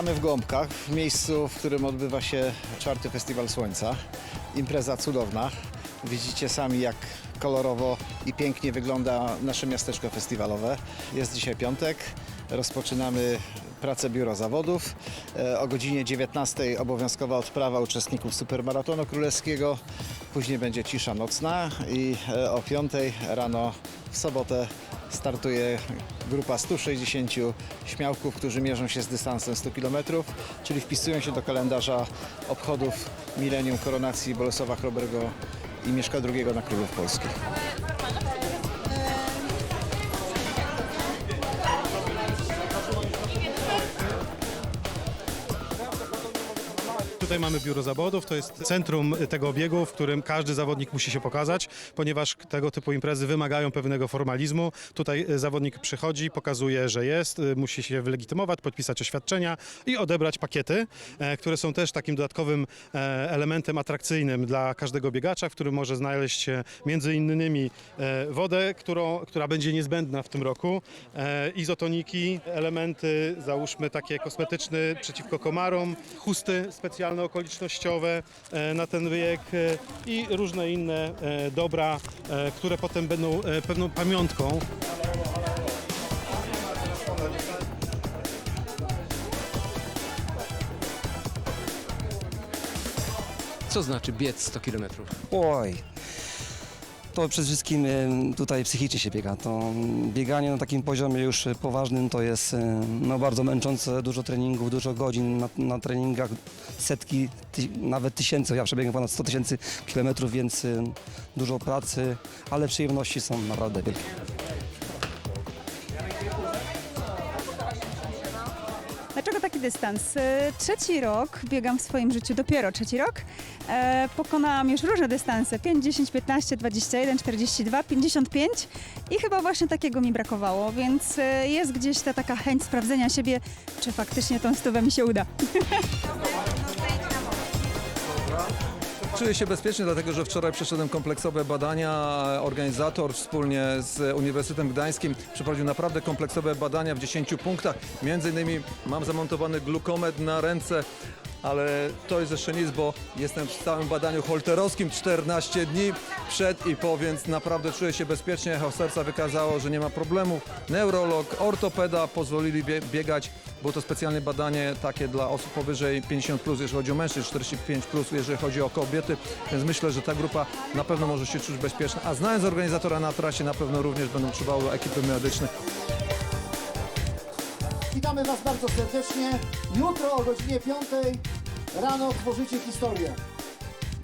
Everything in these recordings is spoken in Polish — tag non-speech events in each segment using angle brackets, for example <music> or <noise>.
Witamy w Gołąbkach, w miejscu, w którym odbywa się czwarty Festiwal Słońca. Impreza cudowna. Widzicie sami, jak kolorowo i pięknie wygląda nasze miasteczko festiwalowe. Jest dzisiaj piątek, rozpoczynamy pracę Biura Zawodów. E, O godzinie 19 obowiązkowa odprawa uczestników Supermaratonu Królewskiego. Później będzie cisza nocna i e, o 5 rano w sobotę startuje grupa 160 śmiałków, którzy mierzą się z dystansem 100 km, czyli wpisują się do kalendarza obchodów milenium koronacji Bolesława Chrobrego i Mieszka II na Królów Polskich. Tutaj mamy biuro zawodów, to jest centrum tego biegu, w którym każdy zawodnik musi się pokazać, ponieważ tego typu imprezy wymagają pewnego formalizmu. Tutaj e, zawodnik przychodzi, pokazuje, że jest, e, musi się wylegitymować, podpisać oświadczenia i odebrać pakiety, e, które są też takim dodatkowym elementem atrakcyjnym dla każdego biegacza, w którym może znaleźć się między innymi wodę, którą, która będzie niezbędna w tym roku, izotoniki, elementy, załóżmy takie kosmetyczne przeciwko komarom, chusty specjalne okolicznościowe e, na ten bieg e, i różne inne e, dobra, które potem będą pewną pamiątką Co znaczy biec 100 km? Oj. To przede wszystkim tutaj psychicznie się biega. To bieganie na takim poziomie już poważnym to jest no, bardzo męczące, dużo treningów, dużo godzin na, na treningach, setki, ty, nawet tysięcy. Ja przebiegam ponad 100 tysięcy kilometrów, więc e, dużo pracy, ale przyjemności są naprawdę wielkie. Dlaczego taki dystans? E, Trzeci rok biegam w swoim życiu, dopiero trzeci rok. E, pokonałam już różne dystanse, 5, 10, 15, 21, 42, 55 i chyba właśnie takiego mi brakowało, więc e, jest gdzieś ta taka chęć sprawdzenia siebie, czy faktycznie tą stówę mi się uda. <laughs> Czuję się bezpiecznie, dlatego że wczoraj przeszedłem kompleksowe badania. Organizator wspólnie z Uniwersytetem Gdańskim przeprowadził naprawdę kompleksowe badania w 10 punktach. Między innymi mam zamontowany glukometr na ręce, ale to jest jeszcze nic, bo jestem w stałym badaniu holterowskim 14 dni przed i po, więc naprawdę czuję się bezpiecznie. Echo serca wykazało, że nie ma problemu. Neurolog, ortopeda pozwolili bie- biegać. Było to specjalne badanie takie dla osób powyżej 50, plus, jeżeli chodzi o mężczyzn, 45, plus, jeżeli chodzi o kobiety, więc myślę, że ta grupa na pewno może się czuć bezpieczna. A znając organizatora na trasie, na pewno również będą czuwały ekipy medyczne. Witamy Was bardzo serdecznie. Jutro o godzinie 5 rano tworzycie historię.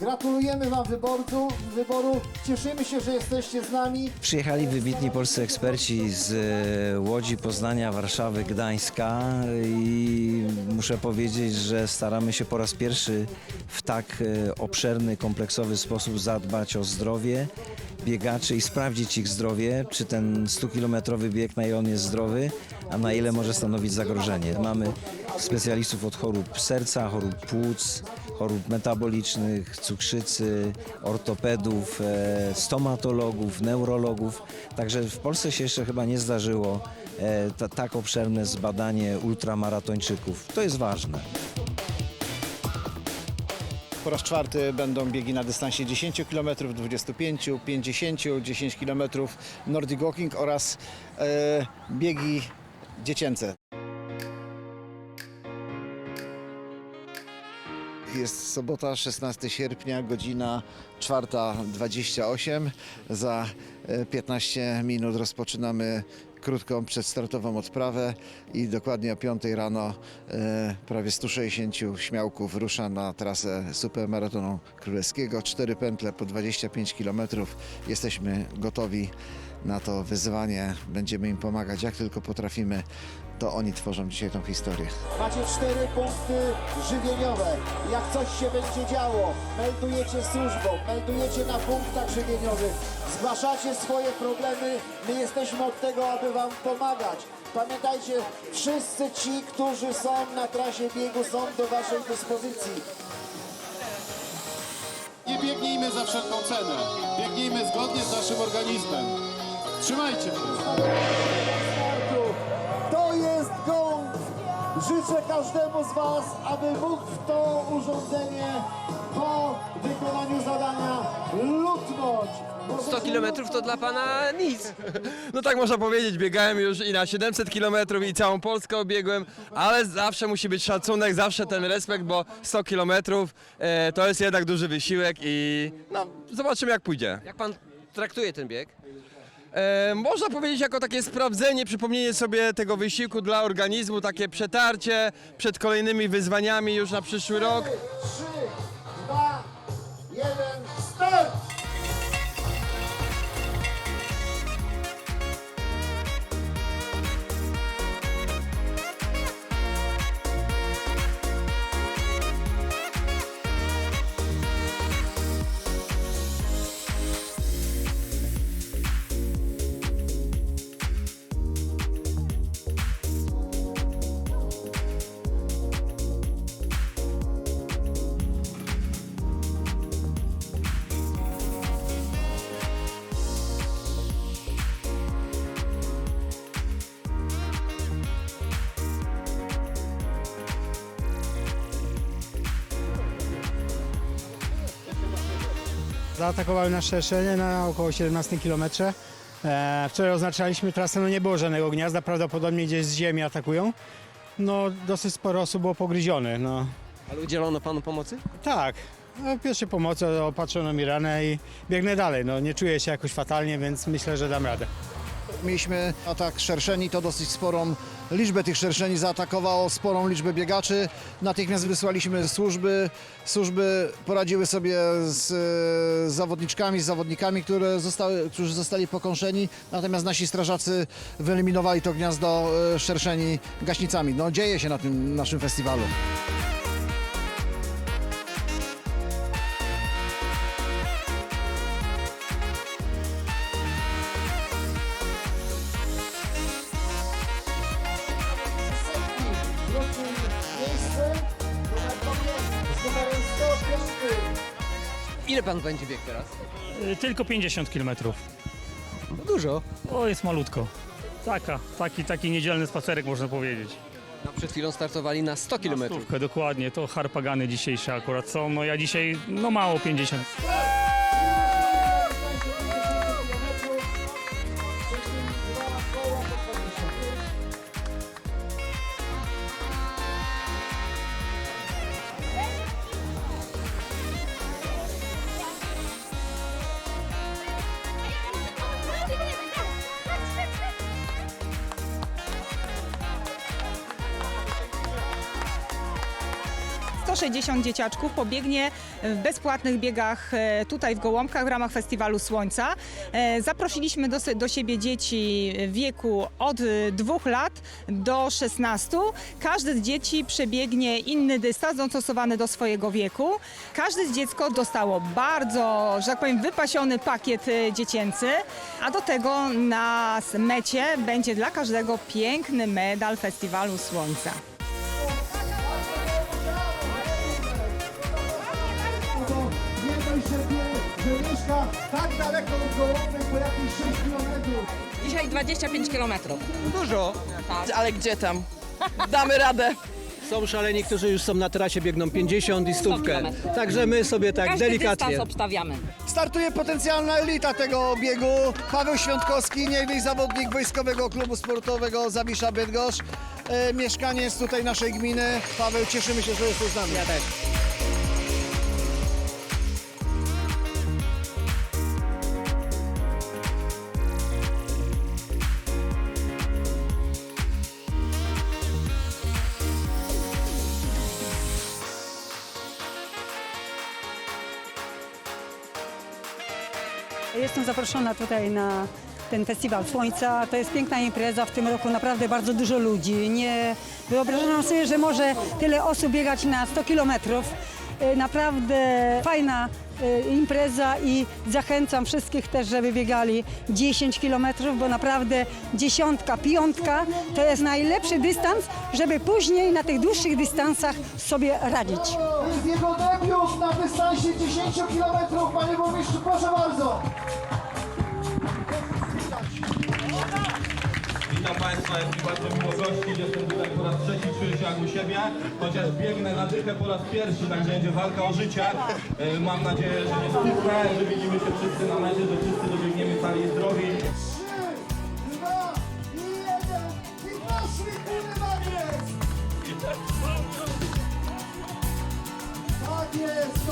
Gratulujemy Wam wyborcu, wyboru. Cieszymy się, że jesteście z nami. Przyjechali wybitni polscy eksperci z e, Łodzi, Poznania, Warszawy, Gdańska i muszę powiedzieć, że staramy się po raz pierwszy w tak e, obszerny, kompleksowy sposób zadbać o zdrowie biegaczy i sprawdzić ich zdrowie, czy ten 100-kilometrowy bieg, na ile on jest zdrowy, a na ile może stanowić zagrożenie. Mamy specjalistów od chorób serca, chorób płuc, chorób metabolicznych, cukrzycy, ortopedów, e, stomatologów, neurologów. Także w Polsce się jeszcze chyba nie zdarzyło e, ta, tak obszerne zbadanie ultramaratończyków. To jest ważne. Po raz czwarty będą biegi na dystansie 10 km, 25, 50, 10 km, Nordic Walking oraz e, biegi dziecięce. Jest sobota, 16 sierpnia, godzina 4.28. Za e, 15 minut rozpoczynamy krótką przedstartową odprawę i dokładnie o 5 rano e, prawie 160 śmiałków rusza na trasę Supermaratonu Królewskiego. Cztery pętle po 25 km. Jesteśmy gotowi na to wyzwanie. Będziemy im pomagać jak tylko potrafimy. To oni tworzą dzisiaj tą historię. Macie cztery punkty żywieniowe. Jak coś się będzie działo, meldujecie służbą, meldujecie na punktach żywieniowych, zgłaszacie swoje problemy. My jesteśmy od tego, aby Wam pomagać. Pamiętajcie, wszyscy ci, którzy są na trasie biegu, są do Waszej dyspozycji. Nie biegnijmy za wszelką cenę. Biegnijmy zgodnie z naszym organizmem. Trzymajcie się. Życzę każdemu z Was, aby mógł w to urządzenie po wykonaniu zadania lutnąć. 100 kilometrów to dla pana nic. <laughs> No tak można powiedzieć, biegałem już i na 700 km i całą Polskę obiegłem, ale zawsze musi być szacunek, zawsze ten respekt, bo 100 km e, to jest jednak duży wysiłek i no zobaczymy jak pójdzie. Jak pan traktuje ten bieg? E, można powiedzieć jako takie sprawdzenie, przypomnienie sobie tego wysiłku dla organizmu, takie przetarcie przed kolejnymi wyzwaniami już na przyszły rok. 3, 2, 1, start! Zaatakowały nas szerszenie na około 17 km. E, wczoraj oznaczaliśmy trasę, no nie było żadnego gniazda, prawdopodobnie gdzieś z ziemi atakują. No dosyć sporo osób było pogryzione, no. Ale udzielono panu pomocy? Tak, no, pierwsze pomocy, opatrzono mi ranę i biegnę dalej, no nie czuję się jakoś fatalnie, więc myślę, że dam radę. Mieliśmy atak szerszeni, to dosyć sporą liczbę tych szerszeni zaatakowało, sporą liczbę biegaczy. Natychmiast wysłaliśmy służby. Służby poradziły sobie z e, zawodniczkami, z zawodnikami, które zostały, którzy zostali pokąszeni. Natomiast nasi strażacy wyeliminowali to gniazdo e, szerszeni gaśnicami. No dzieje się na tym naszym festiwalu. Ile pan będzie biegł teraz? Tylko 50 km. No dużo. O, jest malutko. Taka, taki, taki niedzielny spacerek można powiedzieć. No, przed chwilą startowali na 100 kilometrów. Stówkę, dokładnie, to harpagany dzisiejsze akurat są. No ja dzisiaj, no mało 50. 160 dzieciaczków pobiegnie w bezpłatnych biegach e, tutaj w Gołąbkach w ramach Festiwalu Słońca. E, Zaprosiliśmy do, do siebie dzieci w wieku od e, dwóch lat do 16. Każde z dzieci przebiegnie inny dystans dostosowany do swojego wieku. Każde z dziecko dostało bardzo, że tak powiem, wypasiony pakiet e, dziecięcy, a do tego na mecie będzie dla każdego piękny medal Festiwalu Słońca. Tak daleko od Gołąbek, po jakieś 6 kilometrów. Dzisiaj 25 km. Dużo. Ale gdzie tam? Damy radę. Są szaleni, którzy już są na trasie, biegną 50 i stówkę. Także my sobie tak Każdy delikatnie. obstawiamy. Startuje potencjalna elita tego biegu. Paweł Świątkowski, niegdyś zawodnik Wojskowego Klubu Sportowego Zawisza Bydgoszcz. E, mieszkaniec tutaj naszej gminy. Paweł, cieszymy się, że jesteś z nami. Ja też. Zaproszona tutaj na ten Festiwal Słońca. To jest piękna impreza. W tym roku naprawdę bardzo dużo ludzi. Nie wyobrażam sobie, że może tyle osób biegać na 100 kilometrów. E, Naprawdę fajna e, impreza i zachęcam wszystkich też, żeby biegali 10 kilometrów, bo naprawdę dziesiątka, piątka to jest najlepszy dystans, żeby później na tych dłuższych dystansach sobie radzić. Jego debiut na dystansie 10 km. Panie burmistrzu, proszę bardzo. Mi bardzo miło. Jestem tutaj po raz trzeci, czuję się jak u siebie. Chociaż biegnę na dychę po raz pierwszy, także będzie walka o życie. E, Mam nadzieję, że nie stuknę, że widzimy się wszyscy na mecie, że wszyscy dobiegniemy cali i zdrowi. Tak jest.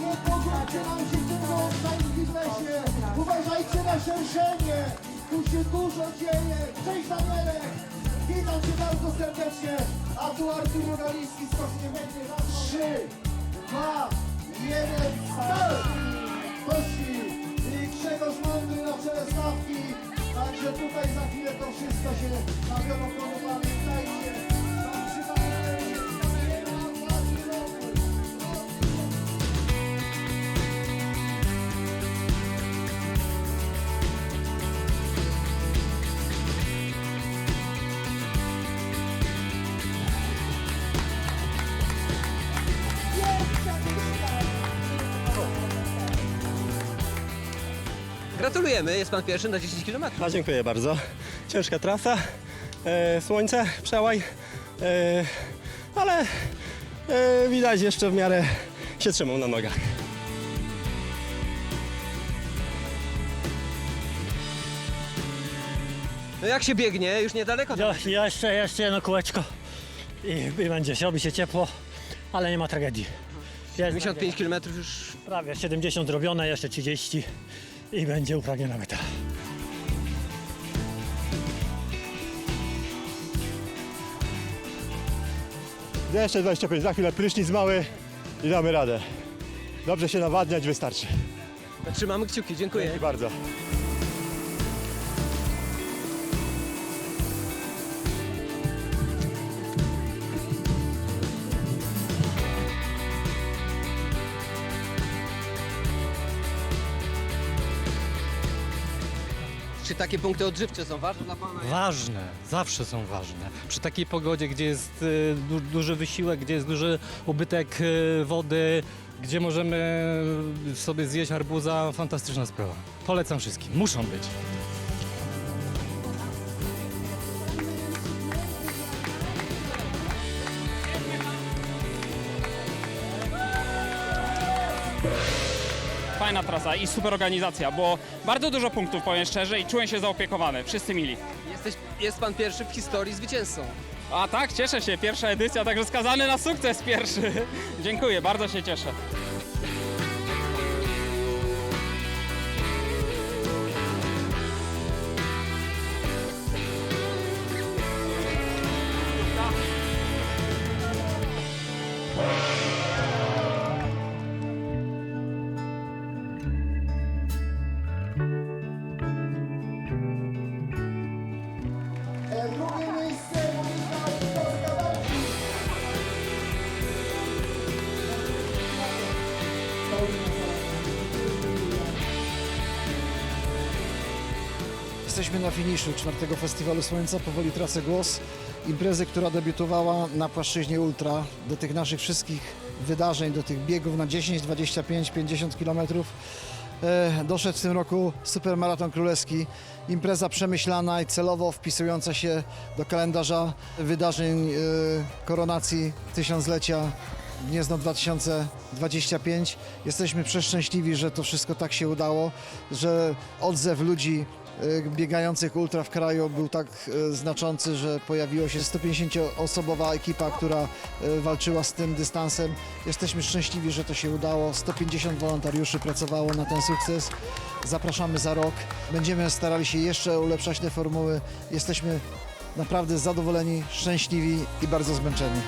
Nie się biznesie. Uważajcie na szerszenie. Się dużo dzieje. Cześć Danielek. Witam cię bardzo serdecznie. A tu Artur Rogaliński z Kośniewędzie. Trzy, dwa, jeden, start! Poszli. I Grzegorz Mądry na czele stawki. Także tutaj za chwilę to wszystko się na wielu Pamiętajcie. Gratulujemy, jest pan pierwszy na 10 km. A dziękuję bardzo. Ciężka trasa, e, słońce, przełaj, e, ale e, widać jeszcze w miarę się trzymał na nogach. No jak się biegnie? Już niedaleko. tam. Ja, jeszcze, jeszcze jedno kółeczko i, i będzie się, robi się ciepło, ale nie ma tragedii. Jest 55 km już prawie 70 robione, jeszcze 30 i będzie upragniona meta. Jeszcze 25, za chwilę prysznic mały i damy radę. Dobrze się nawadniać wystarczy. trzymamy kciuki, dziękuję. Dzięki bardzo. Takie punkty odżywcze są ważne dla pana? Ważne, zawsze są ważne. Przy takiej pogodzie, gdzie jest e, du duży wysiłek, gdzie jest duży ubytek e, wody, gdzie możemy sobie zjeść arbuza, fantastyczna sprawa. Polecam wszystkim, muszą być. Trasa i super organizacja, bo bardzo dużo punktów, powiem szczerze, i czułem się zaopiekowany. Wszyscy mili. Jesteś, jest pan pierwszy w historii zwycięzcą. A tak, cieszę się, pierwsza edycja, także skazany na sukces pierwszy. <laughs> Dziękuję, bardzo się cieszę. Jesteśmy na finiszu czwartego Festiwalu Słońca, powoli tracę głos. Imprezy, która debiutowała na płaszczyźnie ultra, do tych naszych wszystkich wydarzeń, do tych biegów na 10, 25, 50 km. E, doszedł w tym roku Supermaraton Królewski. Impreza przemyślana i celowo wpisująca się do kalendarza wydarzeń e, koronacji tysiąclecia Gniezno 2025. Jesteśmy przeszczęśliwi, że to wszystko tak się udało, że odzew ludzi biegających ultra w kraju był tak e, znaczący, że pojawiła się 150-osobowa ekipa, która e, walczyła z tym dystansem. Jesteśmy szczęśliwi, że to się udało. 150 wolontariuszy pracowało na ten sukces. Zapraszamy za rok. Będziemy starali się jeszcze ulepszać te formuły. Jesteśmy naprawdę zadowoleni, szczęśliwi i bardzo zmęczeni.